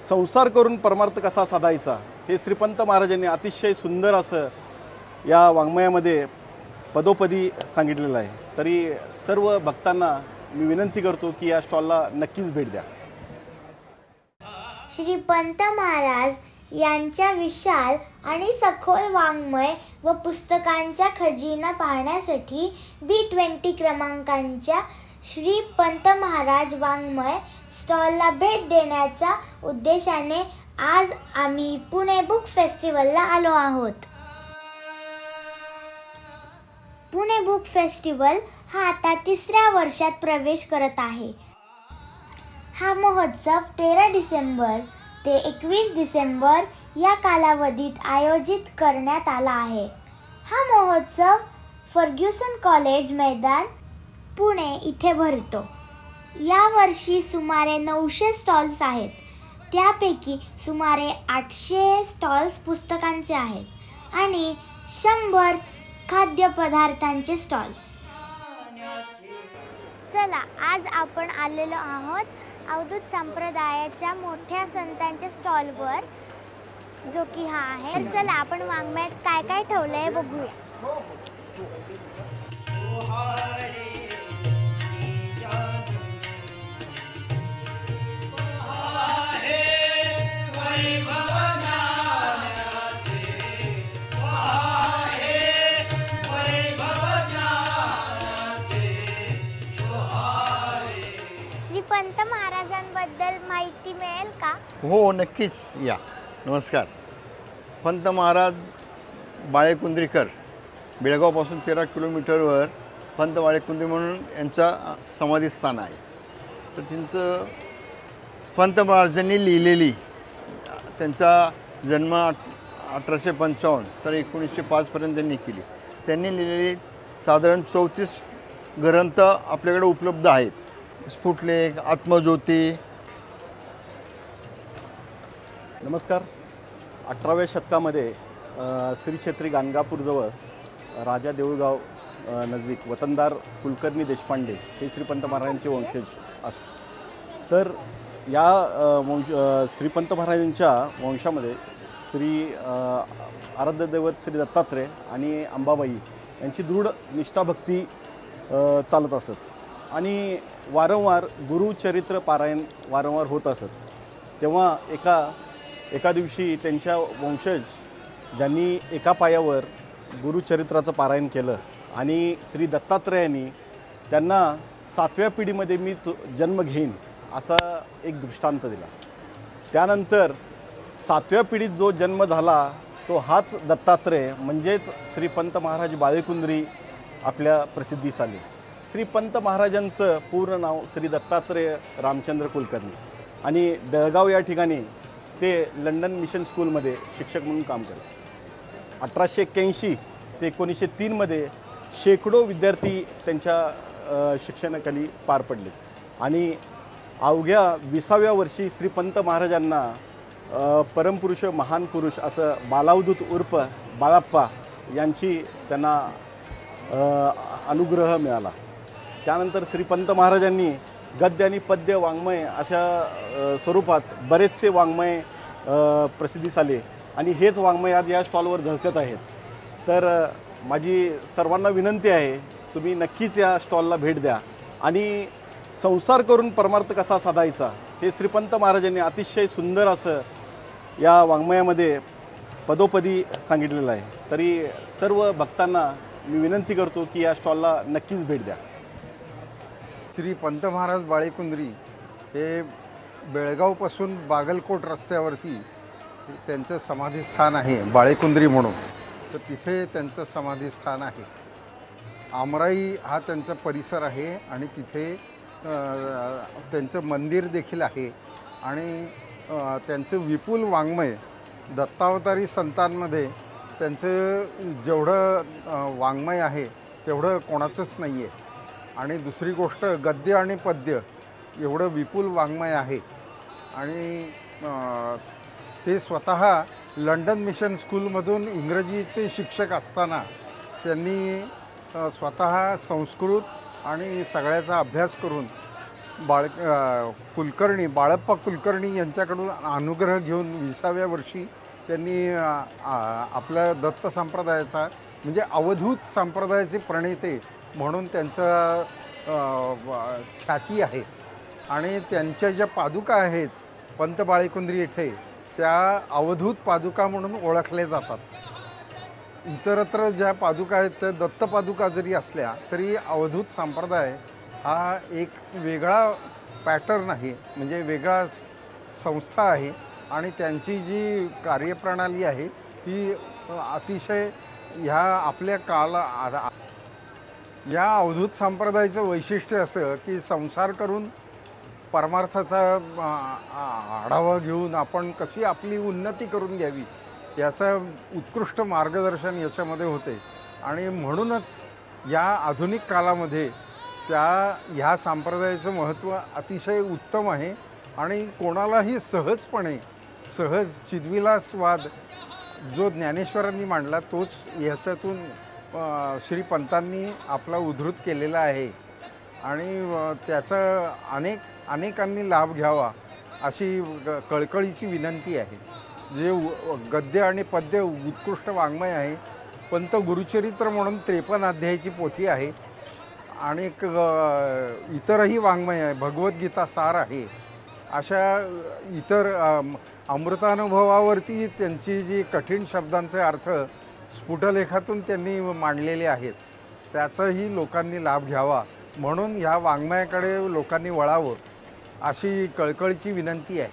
संसार करून परमार्थ कसा साधायचा? हे श्रीपंत महाराजांनी अतिशय सुंदर असं या वाङ्मयामध्ये पदोपदी सांगितलेलं आहे. तरी सर्व भक्तांना मी विनंती करतो की या स्टॉलला नक्कीच भेट द्या. श्रीपंत महाराज यांच्या विशाल आणि सखोल वाङ्मय व पुस्तकांच्या खजिना पाहण्यासाठी बी ट्वेंटी क्रमांकांच्या श्रीपंत महाराज वाङ्मय स्टॉलला भेट देण्याच्या उद्देशाने आज आम्ही पुणे बुक फेस्टिवलला आलो आहोत. पुणे बुक फेस्टिवल हा आता तिसऱ्या वर्षात प्रवेश करत आहे. हा महोत्सव तेरा डिसेंबर ते एकवीस डिसेंबर या कालावधीत आयोजित करण्यात आला आहे. हा महोत्सव फर्ग्युसन कॉलेज मैदान पुणे इथे भरतो. यावर्षी सुमारे नऊशे स्टॉल्स आहेत. त्यापैकी सुमारे आठशे स्टॉल्स पुस्तकांचे आहेत आणि शंभर खाद्यपदार्थांचे स्टॉल्स चला आज आपण आलेलो आहोत अवधूत संप्रदायाच्या मोठ्या संतांच्या स्टॉलवर जो की हा आहे. चला आपण वाङ्मयात काय काय ठेवलं आहे बघूया. बद्दल माहिती मिळेल का? हो नक्कीच. या. नमस्कार. पंत महाराज बाळेकुंद्रीकर बेळगावपासून तेरा किलोमीटरवर पंत बाळेकुंद्री म्हणून यांचा समाधीस्थान आहे. तर त्यांचं पंत महाराजांनी लिहिलेली त्यांचा जन्म अठराशे पंचावन्न तर एकोणीसशे पाचपर्यंत त्यांनी केली. त्यांनी लिहिलेली साधारण चौतीस ग्रंथ आपल्याकडे उपलब्ध आहेत. स्फुटलेख आत्मज्योती नमस्कार. अठराव्या शतकामध्ये श्री क्षेत्री गाणगापूरजवळ राजा देऊळगाव नजदीक वतनदार कुलकर्णी देशपांडे हे श्रीपंत महाराजांचे वंशज अस तर या वंश श्रीपंत महाराजांच्या वंशामध्ये श्री आराध्य दैवत श्री दत्तात्रय आणि अंबाबाई यांची दृढ निष्ठाभक्ती चालत असत. आणि वारंवार गुरुचरित्र पारायण वारंवार होत असत. तेव्हा एका एका दिवशी त्यांच्या वंशज ज्यांनी एका पायावर गुरुचरित्राचं पारायण केलं आणि श्री दत्तात्रयांनी त्यांना सातव्या पिढीमध्ये मी तु जन्म घेईन असा एक दृष्टांत दिला. त्यानंतर सातव्या पिढीत जो जन्म झाला तो हाच दत्तात्रय म्हणजेच श्रीपंत महाराज बाळेकुंद्री आपल्या प्रसिद्धीस आले श्रीपंत महाराजांचं पूर्ण नाव श्री दत्तात्रय रामचंद्र कुलकर्णी. आणि बेळगाव या ठिकाणी ते लंडन मिशन स्कूलमध्ये शिक्षक म्हणून काम करत अठराशे एक्क्याऐंशी ते एकोणीसशे तीनमध्ये शेकडो विद्यार्थी त्यांच्या शिक्षणाखाली पार पडले. आणि अवघ्या विसाव्या वर्षी श्रीपंत महाराजांना परमपुरुष महान पुरुष असं बालावदूत उर्फ बाळाप्पा यांची त्यांना अनुग्रह मिळाला. त्यानंतर श्रीपंत महाराजांनी गद्य आणि पद्य वाङ्मय अशा स्वरूपात बरेचसे वाङ्मय प्रसिद्धीस आले आणि हेच वाङ्मय आज या स्टॉलवर झळकत आहेत. तर माझी सर्वांना विनंती आहे तुम्ही नक्कीच या स्टॉलला भेट द्या. आणि संसार करून परमार्थ कसा साधायचा हे श्रीपंत महाराजांनी अतिशय सुंदर असं या वाङ्मयामध्ये पदोपदी सांगितलेलं आहे. तरी सर्व भक्तांना मी विनंती करतो की या स्टॉलला नक्कीच भेट द्या. श्री पंत महाराज बाळेकुंद्री हे बेळगावपासून बागलकोट रस्त्यावरती त्यांचं समाधीस्थान आहे बाळेकुंद्री म्हणून. तर तिथे त्यांचं समाधीस्थान आहे. आमराई हा त्यांचा परिसर आहे आणि तिथे त्यांचं मंदिर देखील आहे. आणि त्यांचं विपुल वाङ्मय दत्तावतारी संतांमध्ये त्यांचं जेवढं वाङ्मय आहे तेवढं कोणाचंच नाही आहे आणि दुसरी गोष्ट गद्य आणि पद्य एवढं विपुल वाङ्मय आहे. आणि ते स्वतः लंडन मिशन स्कूलमधून इंग्रजीचे शिक्षक असताना त्यांनी स्वतः संस्कृत आणि सगळ्याचा अभ्यास करून बाळ कुलकर्णी बाळप्पा कुलकर्णी यांच्याकडून अनुग्रह घेऊन विसाव्या वर्षी त्यांनी आपल्या दत्त संप्रदायाचा म्हणजे अवधूत संप्रदायाचे प्रणेते म्हणून त्यांचं ख्याती आहे. आणि त्यांच्या ज्या पादुका आहेत पंत बाळेकुंद्री येथे त्या अवधूत पादुका म्हणून ओळखल्या जातात. इतरत्र ज्या पादुका आहेत त्या दत्त पादुका जरी असल्या तरी अवधूत संप्रदाय हा एक वेगळा पॅटर्न आहे. म्हणजे वेगळा संस्था आहे. आणि त्यांची जी कार्यप्रणाली आहे ती अतिशय ह्या आपल्या काला आ- या अवधूत संप्रदायाचं वैशिष्ट्य असं की संसार करून परमार्थाचा आढावा घेऊन आपण कशी आपली उन्नती करून घ्यावी याचं उत्कृष्ट मार्गदर्शन याच्यामध्ये होते. आणि म्हणूनच या आधुनिक कालामध्ये त्या ह्या संप्रदायाचं महत्त्व अतिशय उत्तम आहे आणि कोणालाही सहजपणे सहज चिदविलासवाद जो ज्ञानेश्वरांनी मांडला तोच ह्याच्यातून श्री पंतांनी आपला उद्धृत केलेला आहे. आणि त्याचा अनेक अनेकांनी लाभ घ्यावा अशी ग- कळकळीची विनंती आहे. जे उ- गद्य आणि पद्य उत्कृष्ट वाङ्मय आहे. पंत गुरुचरित्र म्हणून त्रेपन्न अध्यायाची पोथी आहे. आणि इतरही वाङ्मय आहे. भगवद्गीता सार आहे. अशा इतर अमृतानुभवावरती त्यांची जी कठीण शब्दांचे अर्थ स्फुटलेखातून त्यांनी मांडलेले आहेत. त्याचाही लोकांनी लाभ घ्यावा म्हणून ह्या वाङ्मयाकडे लोकांनी वळावं अशी कळकळीची विनंती आहे.